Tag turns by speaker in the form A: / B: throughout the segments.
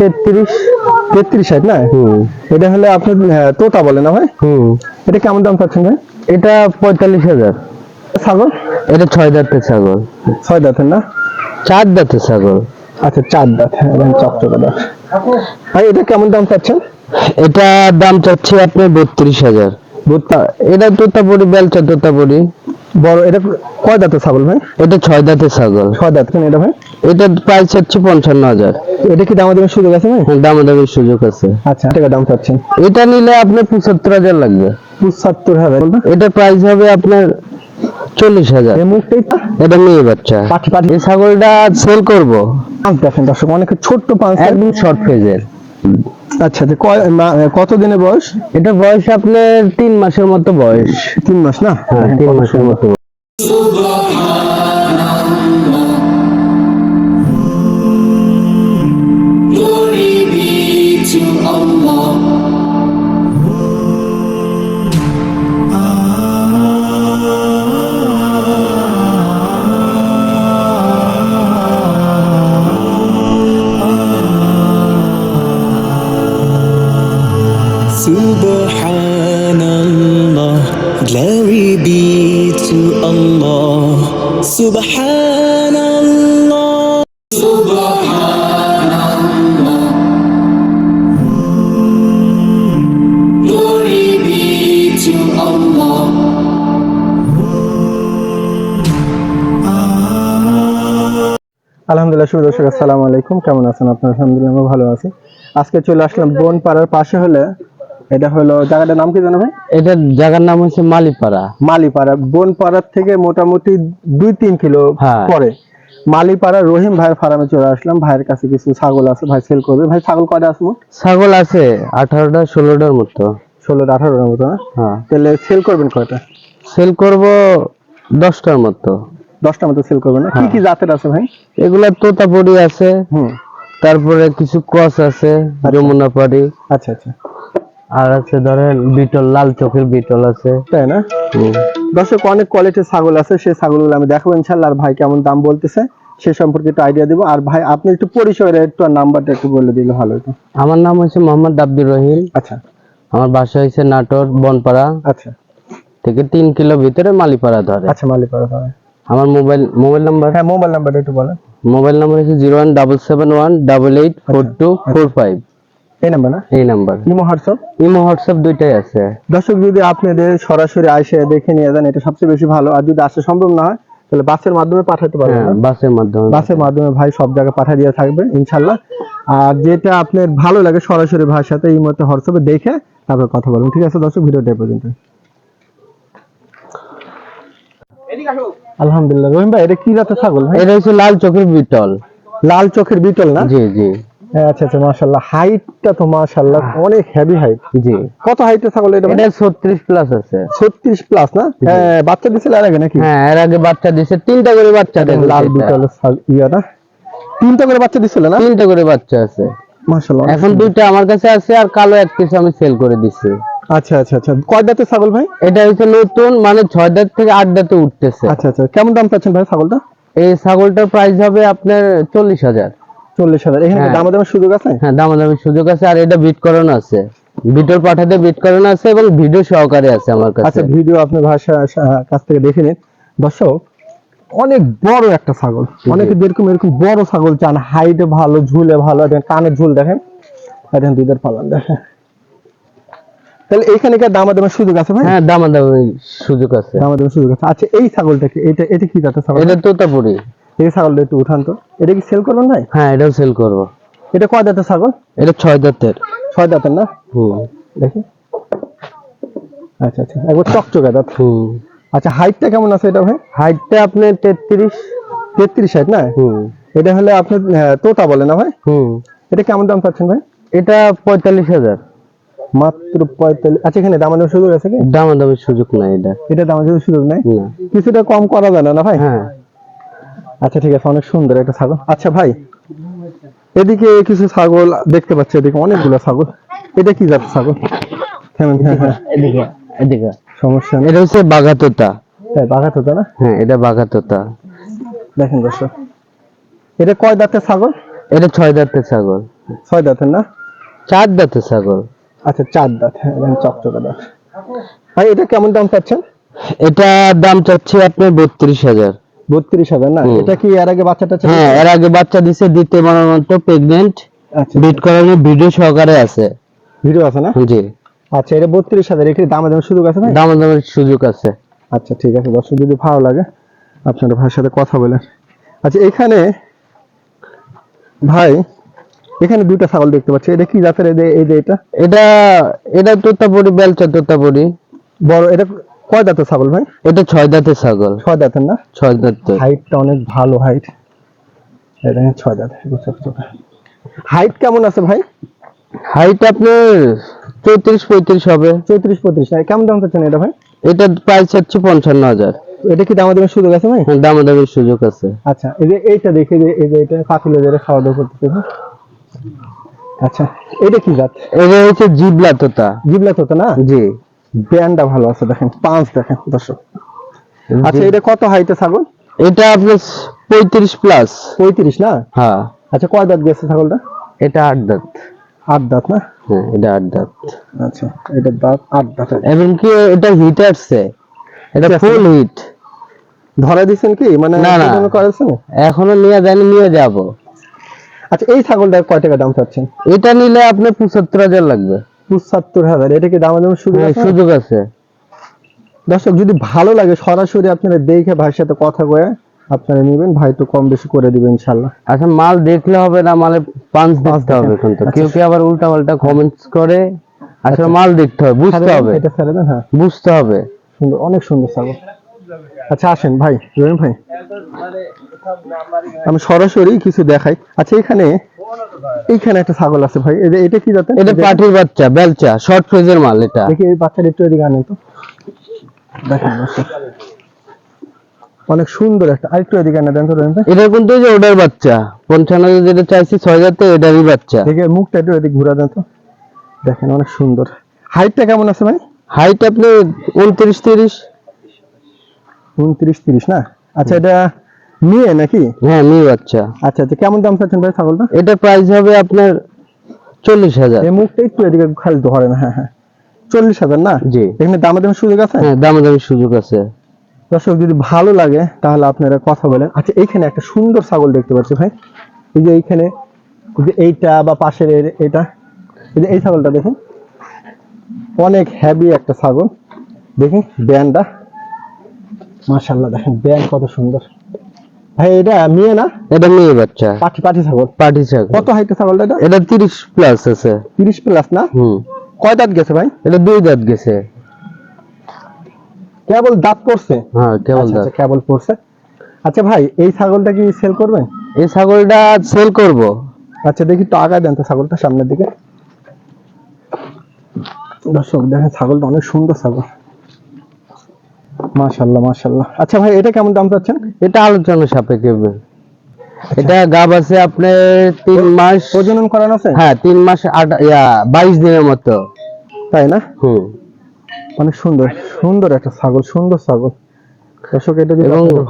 A: তেত্রিশ
B: তেত্রিশ ষাট না?
A: হুম।
B: এটা হলে আপনি তোতা বলে না ভাই?
A: হুম।
B: এটা কেমন দাম পাচ্ছেন ভাই?
A: এটা পঁয়তাল্লিশ হাজার।
B: ছাগল?
A: এটা ছয় দাঁতের ছাগল।
B: ছয় দাঁতের না?
A: চার দাঁতের ছাগল।
B: আচ্ছা চার দাঁত হ্যাঁ চকচকে দাঁত। ভাই এটা কেমন দাম পাচ্ছেন
A: এটা দাম চাচ্ছে আপনি বত্রিশ হাজার। এটা তোতাপুরি বেলচা তোতাপুরি
B: বড় এটা কয় দাঁতের ছাগল ভাই?
A: এটা ছয় দাঁতের ছাগল।
B: ছয় দাঁত কেন এটা ভাই?
A: এটা প্রাইস হচ্ছে পঞ্চান্ন হাজার।
B: এটা কি দামা দামের সুযোগ আছে ভাই?
A: দামাদামির সুযোগ আছে।
B: আচ্ছা টাকা দাম চাচ্ছেন
A: এটা নিলে আপনার পঁচাত্তর হাজার লাগবে।
B: পঁচাত্তর হাজার
A: এটা প্রাইস হবে আপনার চল্লিশ হাজার। এটা মেয়ে বাচ্চা। এই ছাগলটা সেল করব।
B: দেখেন দর্শক অনেক ছোট্ট পাঁচ
A: একদম শর্ট ফেজের
B: আচ্ছা কত দিনের বয়স?
A: এটা বয়স আপনার তিন মাসের মতো বয়স।
B: তিন মাস না?
A: হ্যাঁ তিন মাসের মতো
B: আলহামদুলিল্লাহ শুভ দর্শক আসসালামু আলাইকুম। কেমন আছেন আপনারা? আলহামদুলিল্লাহ আমরা ভালো আছি। আজকে চলে আসলাম বোন পাড়ার পাশে হলে। এটা হলো জায়গাটার নাম কি জানো ভাই?
A: এটার জায়গার নাম হচ্ছে মালিপাড়া।
B: মালিপাড়া। বোন পাড়ার থেকে মোটামুটি দুই তিন কিলো
A: হ্যাঁ।
B: পরে। মালিপাড়া রহিম ভাইয়ের ফার্মে চলে আসলাম। ভাইয়ের কাছে কিছু ছাগল আছে। ভাই সেল করবে। ভাই ছাগল কয়টা আছে মোট?
A: ছাগল আছে আঠারোটা ষোলোটার মতো।
B: ষোলোটা আঠারোটার মতো
A: হ্যাঁ।
B: তাহলে সেল করবেন কয়টা?
A: সেল করব দশটার মতো।
B: দশটার মতো সেল করবেন। কি কি জাতের আছে ভাই?
A: এগুলা তোতাপুরি আছে
B: হুম।
A: তারপরে কিছু ক্রস আছে যমুনাপাড়ি
B: আচ্ছা আচ্ছা।
A: আর আছে ধরেন বিটল লাল চোখের বিটল আছে।
B: তাই না? দর্শক অনেক কোয়ালিটির ছাগল আছে সেই ছাগলগুলো আমি দেখাবো ইনশাল্লাহ আর ভাই কেমন দাম বলতেছে সে সম্পর্কে একটু আইডিয়া দিব। আর ভাই আপনি একটু পরিচয়ের একটু নাম্বারটা একটু বলে দিলে ভালো হতো।
A: আমার নাম হচ্ছে মোহাম্মদ আব্দুর রহিম।
B: আচ্ছা।
A: আমার বাসা হচ্ছে নাটোর বনপাড়া।
B: আচ্ছা।
A: থেকে তিন কিলো ভিতরে মালিপাড়া ধরে।
B: আচ্ছা মালিপাড়া পাড়া।
A: আমার মোবাইল মোবাইল নাম্বার?
B: হ্যাঁ মোবাইল নাম্বারটা একটু বলেন।
A: মোবাইল নাম্বার হচ্ছে zero one double seven one double eight four two four five.
B: এই নাম্বার না?
A: এই number.
B: Imo WhatsApp?
A: Imo WhatsApp দুইটাই আছে।
B: দর্শক যদি আপনাদের সরাসরি আইসে দেখে নিয়ে যান এটা সবচেয়ে বেশি ভালো। আর যদি আসা সম্ভব না হয় তাহলে বাসের মাধ্যমে পাঠাতে পারবেন
A: হ্যাঁ বাসের মাধ্যমে।
B: বাসের মাধ্যমে ভাই সব জায়গায় পাঠিয়ে দিয়ে থাকবে ইনশাল্লাহ আর যেটা আপনার ভালো লাগে সরাসরি ভাইয়ের সাথে এই মধ্যে হোয়াটসঅ্যাপে দেখে তারপর কথা বলবেন। ঠিক আছে দর্শক ভিডিওটা এই পর্যন্ত আলহামদুলিল্লাহ। রহিম ভাই এটা কি জাতের ছাগল ভাই?
A: এটা হচ্ছে লাল চোখের বিটল।
B: লাল চোখের বিটল না?
A: জি জি।
B: হ্যাঁ, আচ্ছা আচ্ছা মাশাআল্লাহ। হাইটটা তো মাশাআল্লাহ অনেক হেভি হাইট
A: জি।
B: কত ছাগল এটা
A: এটা ছত্রিশ প্লাস আছে।
B: 36 প্লাস না? হ্যাঁ বাচ্চা দিছিল আর আগে নাকি?
A: হ্যাঁ এর আগে বাচ্চা দিছে। তিনটা করে বাচ্চা দিছে
B: লাল বিটল ইয়া না? তিনটা করে বাচ্চা দিছিল না?
A: তিনটা করে বাচ্চা আছে।
B: মাশাআল্লাহ
A: এখন দুইটা আমার কাছে আছে আর কালো এক পিস আমি সেল করে দিছি।
B: আচ্ছা আচ্ছা আচ্ছা। কয় দাঁতের ছাগল ভাই?
A: এটা হচ্ছে নতুন মানে ছয় দাঁত থেকে আট দাঁতে উঠতেছে।
B: আচ্ছা আচ্ছা। কেমন দাম পাচ্ছেন ভাই ছাগলটা?
A: এই ছাগলটার প্রাইস হবে আপনার চল্লিশ হাজার।
B: চল্লিশ হাজার। এখানে
A: হ্যাঁ।
B: দামা দামের সুযোগ আছে?
A: হ্যাঁ দামাদামি সুযোগ আছে আর এটা বিট করানো আছে। ভিডিও পাঠাতে বিট করানো আছে এবং ভিডিও সহকারে আছে আমার কাছে।
B: আচ্ছা ভিডিও আপনি ভাষা কাছ থেকে দেখে নিন। দর্শক অনেক বড় একটা ছাগল। অনেকে যেরকম এরকম বড় ছাগল চান হাইটে ভালো ঝুলে ভালো কানের ঝুল দেখেন। দেখেন দুধের পালন দেখেন। তাহলে এইখানে কি দামা দামের সুযোগ আছে ভাই?
A: হ্যাঁ দামাদামি সুযোগ আছে।
B: দামা দামের সুযোগ আছে। আচ্ছা এই ছাগলটাকে এটা এটা কি জাতের ছাগল?
A: এটা তোতাপুরি।
B: এই ছাগলটা একটু উঠান তো। এটা কি সেল করবেন ভাই?
A: হ্যাঁ এটাও সেল করব।
B: এটা কয় দাঁতের ছাগল?
A: এটা ছয় দাঁতের
B: ছয় দাঁতের না?
A: হুম।
B: দেখি। আচ্ছা আচ্ছা একবার চকচকে দাঁত
A: হুম।
B: আচ্ছা হাইটটা কেমন আছে এটা ভাই?
A: হাইটটা আপনার তেত্রিশ।
B: তেত্রিশ হাইট না?
A: হুম।
B: এটা হলে আপনি তোতা বলে না ভাই?
A: হুম।
B: এটা কেমন দাম পাচ্ছেন ভাই?
A: এটা পঁয়তাল্লিশ হাজার।
B: মাত্র পঁয়তাল্লিশ। আচ্ছা এখানে দামানোর সুযোগ আছে কি?
A: দামাদামির সুযোগ নাই এটা।
B: এটা দামানোর সুযোগ নেই? কিছুটা কম করা যায় না ভাই?
A: হ্যাঁ।
B: আচ্ছা ঠিক আছে অনেক সুন্দর একটা ছাগল। আচ্ছা ভাই এদিকে কিছু ছাগল দেখতে পাচ্ছি এদিকে অনেকগুলো ছাগল। এটা কি জাতের ছাগল? হ্যাঁ হ্যাঁ হ্যাঁ।
A: এদিকে এদিকে।
B: সমস্যা
A: এটা হচ্ছে বাঘাতোতা।
B: তাই বাঘাত হতো না?
A: হ্যাঁ এটা বাঘাতোতা।
B: দেখেন দর্শক এটা কয় দাঁতের ছাগল?
A: এটা ছয় দাঁতের ছাগল।
B: ছয় দাঁতের না?
A: চার দাঁতের ছাগল।
B: আচ্ছা চার দাঁত হ্যাঁ চকচকে দাঁত। ভাই এটা কেমন দাম পাচ্ছেন
A: এটা দাম চাচ্ছি আপনার বত্রিশ হাজার।
B: বত্রিশ হাজার না? এটা কি এর আগে বাচ্চাটা
A: হ্যাঁ এর আগে বাচ্চা দিছে দিতে মনের মতো প্রেগনেন্ট বিট করানোর ভিডিও সহকারে আছে।
B: ভিডিও আছে না?
A: জি।
B: আচ্ছা এটা বত্রিশ হাজার এখানে দামে দামে সুযোগ আছে ভাই?
A: দামাদামের সুযোগ আছে।
B: আচ্ছা ঠিক আছে দর্শক যদি ভালো লাগে আপনার ভাইয়ের সাথে কথা বলেন আচ্ছা এখানে ভাই এখানে দুইটা ছাগল দেখতে পাচ্ছি। এটা কি জাতের? এই যে- এটা?
A: এটা এটা তোতাপুরি বেলচা তোতাপুরি।
B: বড় এটা কয় দাঁতের ছাগল ভাই?
A: এটা ছয় দাঁতের ছাগল।
B: ছয় দাঁতের না?
A: ছয় দাঁতের
B: হাইটটা অনেক ভালো হাইট। এটা ছয় দাঁত হাইট কেমন আছে ভাই?
A: হাইট আপনার চৌত্রিশ পঁয়ত্রিশ হবে।
B: চৌত্রিশ পঁয়ত্রিশ। কেমন দাম চাচ্ছেন এটা ভাই?
A: এটা প্রাইস হচ্ছে পঞ্চান্ন হাজার।
B: এটা কি দামা দামের সুযোগ আছে ভাই?
A: দামাদামের সুযোগ আছে।
B: আচ্ছা এই যে এইটা দেখে যে এই যে এটা ধরে খাওয়া দাওয়া করতেছে। আচ্ছা এটা কি জাত?
A: এটা হচ্ছে জিবলা তোতা।
B: জিবলা তো না?
A: জি।
B: ব্যান্ডটা ভালো আছে দেখেন পাঁচ দেখেন দর্শক। আচ্ছা এটা কত হাইটে ছাগল?
A: এটা আপনার পঁয়ত্রিশ প্লাস
B: পঁয়ত্রিশ না?
A: হ্যাঁ।
B: আচ্ছা কয় দাঁত গেছে ছাগলটা?
A: এটা আট দাঁত।
B: আট দাঁত না?
A: হ্যাঁ এটা আট দাঁত।
B: আচ্ছা এটা দাঁত আট দাঁত।
A: এমনকি এটা হিট আসছে? এটা ফুল হিট
B: ধরা দিচ্ছেন কি? মানে
A: না, না।
B: করেছেন?
A: এখনও নিয়ে যায়নি নিয়ে যাব।
B: আচ্ছা এই ছাগলটা কয় টাকা দাম চাচ্ছেন?
A: এটা নিলে আপনার পঁচাত্তর হাজার লাগবে।
B: পঁচাত্তর হাজার এটা কি দাম দাম
A: হ্যাঁ, সুযোগ আছে।
B: দর্শক যদি ভালো লাগে সরাসরি আপনারা দেখে ভাইয়ের সাথে কথা কয়ে আপনারা নেবেন ভাই তো কম বেশি করে দিবেন ইনশাল্লাহ
A: আচ্ছা মাল দেখলে হবে না মালে পাঁচ দেখতে হবে
B: দেখেন।
A: কিন্তু
B: আচ্ছা।
A: কেউ কি আবার উল্টা পাল্টা কমেন্টস করে আসলে মাল দেখতে হবে বুঝতে হবে।
B: এটা ছেড়ে দেন হ্যাঁ।
A: বুঝতে হবে।
B: সুন্দর অনেক সুন্দর ছাগল। আচ্ছা আসেন ভাই রহিম ভাই। আমি সরাসরি কিছু দেখাই। আচ্ছা এখানে এইখানে একটা ছাগল আছে ভাই। এটা কি জাতের?
A: এটা পাটির বাচ্চা বেলচা শর্ট ফ্রেজের মাল এটা।
B: দেখি এই বাচ্চাটা একটু এদিকে আনেন তো। দেখেন। অনেক সুন্দর একটা আরেকটু এদিকে আনে দেন তো রহিম ভাই।
A: এটা কিন্তু যে ওটার বাচ্চা। পঞ্চান্ন যেটা চাইছি ছয় জাতে এটারই বাচ্চা।
B: দেখে মুখটা একটু এদিকে ঘুরা দেন তো। দেখেন অনেক সুন্দর। হাইটটা কেমন আছে ভাই?
A: হাইট আপনি উনত্রিশ তিরিশ?
B: উনত্রিশ তিরিশ না? আচ্ছা এটা নিয়ে নাকি?
A: হ্যাঁ মেয়ে বাচ্চা।
B: আচ্ছা আচ্ছা কেমন দাম চাচ্ছেন ভাই ছাগলটা?
A: প্রাইস হবে আপনার চল্লিশ হাজার।
B: এই মুখটা একটু এদিকে খালি ধরেন হ্যাঁ হ্যাঁ। চল্লিশ হাজার না?
A: জি।
B: এখানে সুযোগ আছে?
A: হ্যাঁ দামাদামি সুযোগ আছে।
B: দর্শক যদি ভালো লাগে তাহলে আপনারা কথা বলেন। আচ্ছা এইখানে একটা সুন্দর ছাগল দেখতে পাচ্ছি ভাই। এই যে এইখানে যে এইটা বা পাশের এটা। এই যে এই ছাগলটা দেখুন। অনেক হ্যাভি একটা ছাগল। দেখুন ব্যান্ডটা। মাশাল্লাহ দেখেন ব্যান্ড কত সুন্দর। ভাই এটা মেয়ে না?
A: এটা মেয়ে বাচ্চা।
B: পাটি পাটি ছাগল?
A: পাটি ছাগল।
B: কত হাইটের ছাগলটা এটা?
A: এটা তিরিশ প্লাস আছে।
B: তিরিশ প্লাস না?
A: হুম।
B: কয় দাঁত গেছে ভাই?
A: এটা দুই দাঁত গেছে।
B: কেবল দাঁত পড়ছে?
A: হ্যাঁ কেবল
B: আচ্ছা,
A: দাঁত।
B: আচ্ছা, কেবল পড়ছে। আচ্ছা ভাই এই ছাগলটা কি সেল করবেন?
A: এই ছাগলটা সেল করব।
B: আচ্ছা দেখি তো আগায় দেন তো ছাগলটা সামনের দিকে। দর্শক দেখেন ছাগলটা অনেক সুন্দর ছাগল। মাশাল্লাহ মাশাল্লাহ আচ্ছা ভাই এটা কেমন দাম চাচ্ছেন?
A: এটা আলোচনা সাপেক্ষে এটা গাব আছে আপনার তিন মাস
B: প্রজনন করানো আছে?
A: হ্যাঁ তিন মাস আট বাইশ দিনের মতো।
B: তাই না?
A: হুম।
B: অনেক সুন্দর সুন্দর একটা ছাগল সুন্দর ছাগল। দর্শক এটা যদি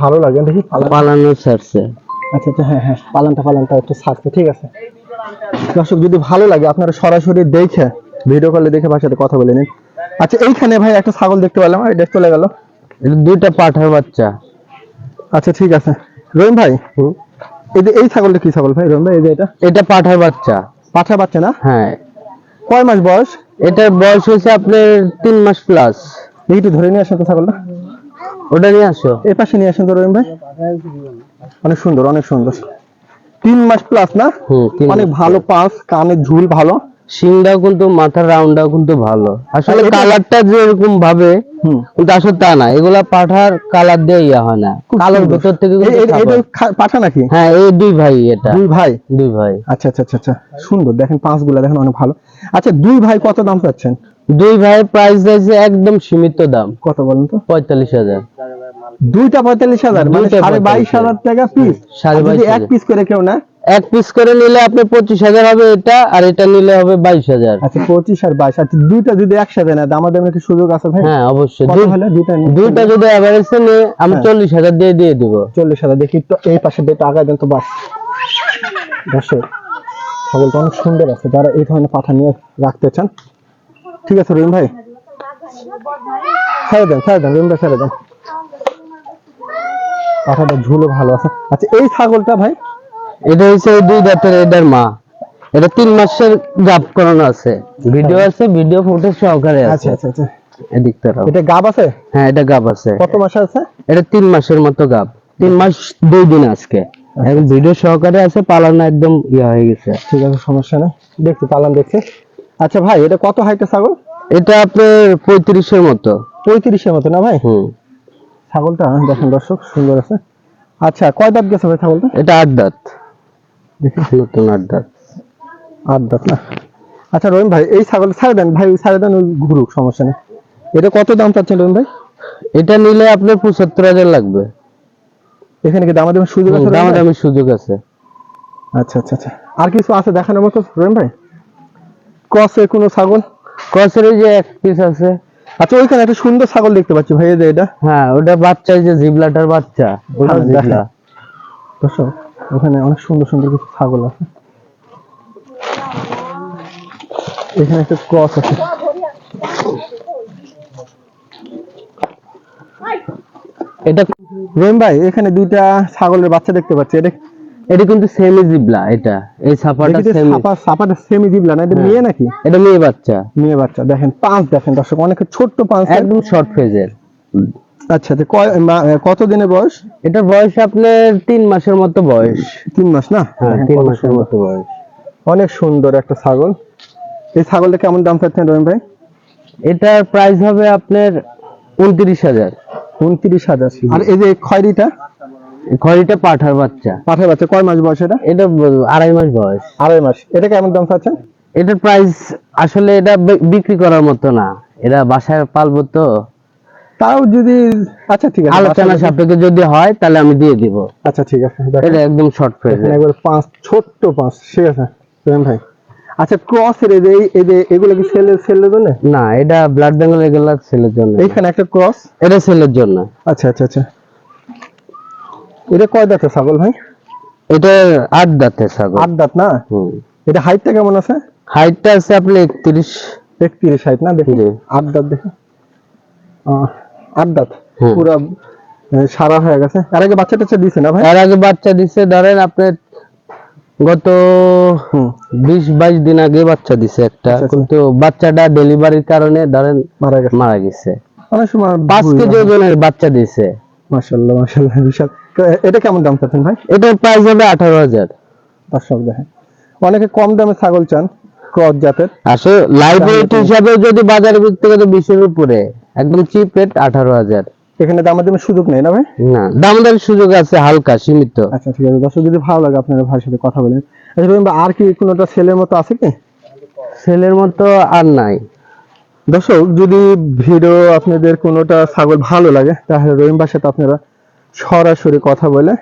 B: ভালো লাগে দেখি পালানো
A: ছাড়ছে।
B: আচ্ছা আচ্ছা হ্যাঁ হ্যাঁ পালানটা পালানটা একটু ছাড়ছে ঠিক আছে। দর্শক যদি ভালো লাগে আপনারা সরাসরি দেখে ভিডিও কলে দেখে ভাই কথা বলে নিন। আচ্ছা এইখানে ভাই একটা ছাগল দেখতে পেলাম এটা চলে গেল।
A: দুইটা পাঠার বাচ্চা।
B: আচ্ছা ঠিক আছে। রহিম ভাই এই যে এই ছাগলটা কি ছাগল ভাই? রহিম ভাই এই যে এটা?
A: এটা পাঠার বাচ্চা।
B: পাঠা বাচ্চা না?
A: হ্যাঁ।
B: কয় মাস বয়স?
A: এটার বয়স হয়েছে আপনার তিন মাস প্লাস
B: একটু ধরে নিয়ে আসেন তো ছাগলটা।
A: ওটা নিয়ে আসো।
B: এই পাশে নিয়ে আসেন তো রহিম ভাই। অনেক সুন্দর অনেক সুন্দর। তিন মাস প্লাস না? অনেক ভালো পাস কানের ঝুল ভালো।
A: শিংটাও কিন্তু মাথার রাউন্ডটাও কিন্তু ভালো। আসলে কালারটা যেরকম ভাবে কিন্তু আসলে তা না এগুলা পাঠার কালার দিয়ে ইয়া হয় না। কালোর। ভিতর থেকে
B: পাঠা নাকি?
A: হ্যাঁ এই দুই ভাই এটা।
B: দুই ভাই?
A: দুই ভাই।
B: আচ্ছা আচ্ছা আচ্ছা আচ্ছা। সুন্দর দেখেন পাঁচগুলা দেখেন অনেক ভালো। আচ্ছা দুই ভাই কত দাম চাচ্ছেন?
A: দুই ভাই প্রাইস দিয়েছে একদম সীমিত দাম।
B: কত বলেন তো?
A: পঁয়তাল্লিশ হাজার।
B: দুইটা পঁয়তাল্লিশ হাজার মানে সাড়ে বাইশ হাজার টাকা পিস
A: সাড়ে বাইশ
B: এক পিস করে কেউ না
A: এক পিস করে নিলে আপনি পঁচিশ হাজার হবে এটা আর এটা নিলে হবে বাইশ হাজার।
B: আচ্ছা পঁচিশ আর বাইশ আচ্ছা দুইটা যদি একসাথে না দামা দামের কি সুযোগ আছে ভাই?
A: হ্যাঁ অবশ্যই।
B: দুইটা
A: যদি অ্যাভারেজে নিয়ে আমি
B: হ্যাঁ।
A: চল্লিশ হাজার দিয়ে দিয়ে দিব।
B: চল্লিশ হাজার দেখি তো এই পাশে দিয়ে টাকা দেন তো বাস। দর্শক ছাগলটা অনেক সুন্দর আছে যারা এই ধরনের পাঠা নিয়ে রাখতে চান। ঠিক আছে রহিম ভাই? ছেড়ে দেন ছেড়ে দেন রহিম ভাই ছেড়ে দেন। পাঠাটা ঝুলো ভালো আছে। আচ্ছা এই ছাগলটা ভাই
A: এটা হচ্ছে এই দুই দাঁতের এটার মা। এটা তিন মাসের গাপ করানো আছে। ভিডিও আছে ভিডিও ফুটেজ সহকারে
B: আচ্ছা
A: আছে।
B: আচ্ছা আচ্ছা
A: এদিক তারাও
B: এটা গাব আছে?
A: হ্যাঁ এটা গাপ আছে।
B: কত মাসে আছে?
A: এটা তিন মাসের মতো গাপ তিন মাস দুই দিন আজকে। এখন ভিডিও সহকারে আছে পালানো একদম ইয়া হয়ে গেছে।
B: ঠিক আছে সমস্যা নেই। দেখছি পালান দেখছি। আচ্ছা ভাই এটা কত হাইটের ছাগল?
A: এটা আপনার পঁয়ত্রিশের মতো।
B: পঁয়ত্রিশের মতো না ভাই?
A: হুম।
B: ছাগলটা দেখেন দর্শক সুন্দর আছে। আচ্ছা কয় দাঁত গেছে ভাই ছাগলটা?
A: এটা আট দাঁত। নতুন আট দাঁত
B: আট দাঁত না। আচ্ছা রহিম ভাই এই ছাগল ছাড়ে দেন ভাই ওই ছাড়ে দেন ওই ঘুরুক সমস্যা নেই। এটা কত দাম চাচ্ছেন রহিম ভাই?
A: এটা নিলে আপনার পঁচাত্তর হাজার লাগবে।
B: এখানে কি দামা দামের সুযোগ আছে ভাই?
A: সুযোগ আছে।
B: আচ্ছা আচ্ছা আচ্ছা। আর কিছু আছে দেখানোর মতো রহিম ভাই? ক্রসে কোনো ছাগল?
A: ক্রসের যে এক পিস আছে।
B: আচ্ছা ওইখানে একটা সুন্দর ছাগল দেখতে পাচ্ছি ভাই এই যে এটা।
A: হ্যাঁ ওটা বাচ্চা ওই যে জিবলাটার বাচ্চা। ওটা
B: হ্যাঁ,
A: জিবলা।
B: দর্শক ওখানে অনেক সুন্দর সুন্দর কিছু ছাগল আছে। এখানে একটা ক্রস আছে।
A: এটা
B: রহিম ভাই এখানে দুইটা ছাগলের বাচ্চা দেখতে পাচ্ছি। এটা
A: এটা কিন্তু সেমি জিবলা এটা। এই
B: দেখি
A: সেমি
B: সাপাটা সেমি দিবলা না? এটা
A: হ্যাঁ।
B: মেয়ে নাকি?
A: এটা মেয়ে বাচ্চা।
B: মেয়ে বাচ্চা। দেখেন পাঁচ দেখেন দর্শক অনেক ছোট্ট পাঁচ।
A: একদম শর্ট ফেজের
B: আচ্ছা কত দিনের বয়স?
A: এটার বয়স আপনার তিন মাসের মতো বয়স।
B: তিন মাস না?
A: হ্যাঁ তিন মাসের। মতো বয়স।
B: অনেক সুন্দর একটা ছাগল। এই ছাগলটা কেমন দাম চাচ্ছেন রহিম ভাই?
A: এটার প্রাইস হবে আপনার উনত্রিশ হাজার।
B: উনত্রিশ হাজার। আর এই যে খয়রিটা?
A: খড়িটা পাঠার বাচ্চা।
B: পাঠার বাচ্চা কয় মাস বয়স এটা?
A: এটা আড়াই মাস বয়স।
B: আড়াই মাস। এটা কেমন দাম চাচ্ছেন?
A: এটার প্রাইস আসলে এটা বিক্রি করার মতো না। এটা বাসায় পালবো তো।
B: তাও যদি আচ্ছা ঠিক আছে
A: আলোচনা সাপেক্ষে যদি হয় তাহলে আমি দিয়ে দিব।
B: আচ্ছা ঠিক আছে
A: এটা একদম শর্ট
B: এখানে একবার পাঁচ ছোট্ট পাঁচ ঠিক আছে ভাই। আচ্ছা ক্রস এর এই এই যে এগুলো কি সেলের সেলের জন্য?
A: না এটা ব্লাড বেঙ্গল এগুলা জন্য। না।
B: এইখানে একটা ক্রস
A: এটা ছেলের জন্য।
B: আচ্ছা আচ্ছা আচ্ছা। এটা কয় দাঁতের ছাগল ভাই?
A: এটা আট দাঁতের ছাগল।
B: আট দাঁত না?
A: হুম।
B: এটা হাইটটা কেমন আছে?
A: হাইটটা আছে আপনি একত্রিশ।
B: একত্রিশ হাইট না দেখি।
A: জি।
B: আট দাঁত দেখি। আহ, আট দাঁত
A: হুম।
B: সারা হয়ে গেছে। এর আগে বাচ্চা টাচ্চা দিছে না ভাই?
A: এর আগে বাচ্চা দিছে ধরেন আপনার গত বিশ বাইশ দিন আগে বাচ্চা দিছে একটা।
B: আচ্ছা, আচ্ছা।
A: কিন্তু বাচ্চাটা ডেলিভারির কারণে ধরেন
B: মারা গেছে।
A: মারা গেছে।
B: অনেক সময়
A: পাঁচ কেজি ওজনের বাচ্চা দিছে।
B: মাশাল্লাহ মাশাল্লাহ বিশাল। এটা কেমন দাম চাচ্ছেন ভাই?
A: এটার প্রাইস হবে আঠারো হাজার।
B: দর্শক দেখেন। অনেকে কম দামে ছাগল চান ক্রস জাতের।
A: আসলে লাইভ হিসাবে যদি বাজারে বিক্রি করে বিশের উপরে। একদম চিপ রেট আঠারো হাজার।
B: এখানে দামের দামের সুযোগ নেই না ভাই?
A: না দাম দরের সুযোগ আছে হালকা সীমিত।
B: আচ্ছা ঠিক আছে। দর্শক যদি ভালো লাগে আপনার ভাইয়ের সাথে কথা বলেন। আচ্ছা আর কি কোনোটা ছেলের মতো আছে কি?
A: ছেলের মতো আর নাই।
B: দর্শক যদি ভিডিও আপনাদের কোনোটা ছাগল ভালো লাগে তাহলে রহিম ভাইয়ের সাথে আপনারা সরাসরি কথা বলে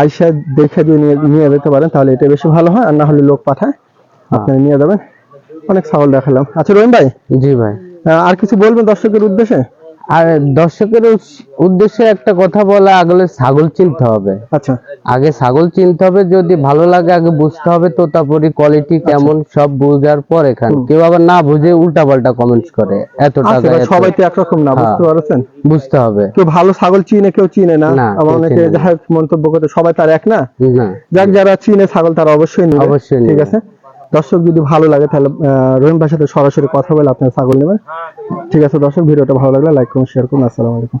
B: আইসা দেখে দিয়ে নিয়ে যেতে পারেন তাহলে এটা বেশি ভালো হয়। আর না হলে লোক পাঠায় আপনারা নিয়ে যাবেন। অনেক ছাগল দেখালাম। আচ্ছা রহিম ভাই?
A: জি ভাই।
B: আর কিছু বলবেন দর্শকের উদ্দেশ্যে?
A: আর দর্শকের উদ্দেশ্যে একটা কথা বলা আগলে ছাগল চিনতে হবে।
B: আচ্ছা।
A: আগে ছাগল চিনতে হবে যদি ভালো লাগে আগে বুঝতে হবে তোতাপুরি কোয়ালিটি কেমন সব বুঝার পর এখানে। কেউ আবার না বুঝে উল্টা পাল্টা কমেন্টস করে এত
B: আচ্ছা
A: টাকা
B: সবাই তো একরকম না
A: হ্যাঁ।
B: বুঝতে পারছেন?
A: বুঝতে হবে।
B: কেউ ভালো ছাগল চিনে কেউ চিনে না। আবার অনেকে যাই মন্তব্য করে সবাই তার এক না?
A: না।
B: যাক যারা চিনে ছাগল তারা অবশ্যই নেবে।
A: অবশ্যই
B: ঠিক আছে? দর্শক যদি ভালো লাগে তাহলে রহিম ভাইয়ের সাথে সরাসরি কথা বলে আপনার ছাগল নেবেন। ঠিক আছে। দর্শক ভিডিওটা ভালো লাগলে লাইক করুন শেয়ার করুন আসসালামু আলাইকুম।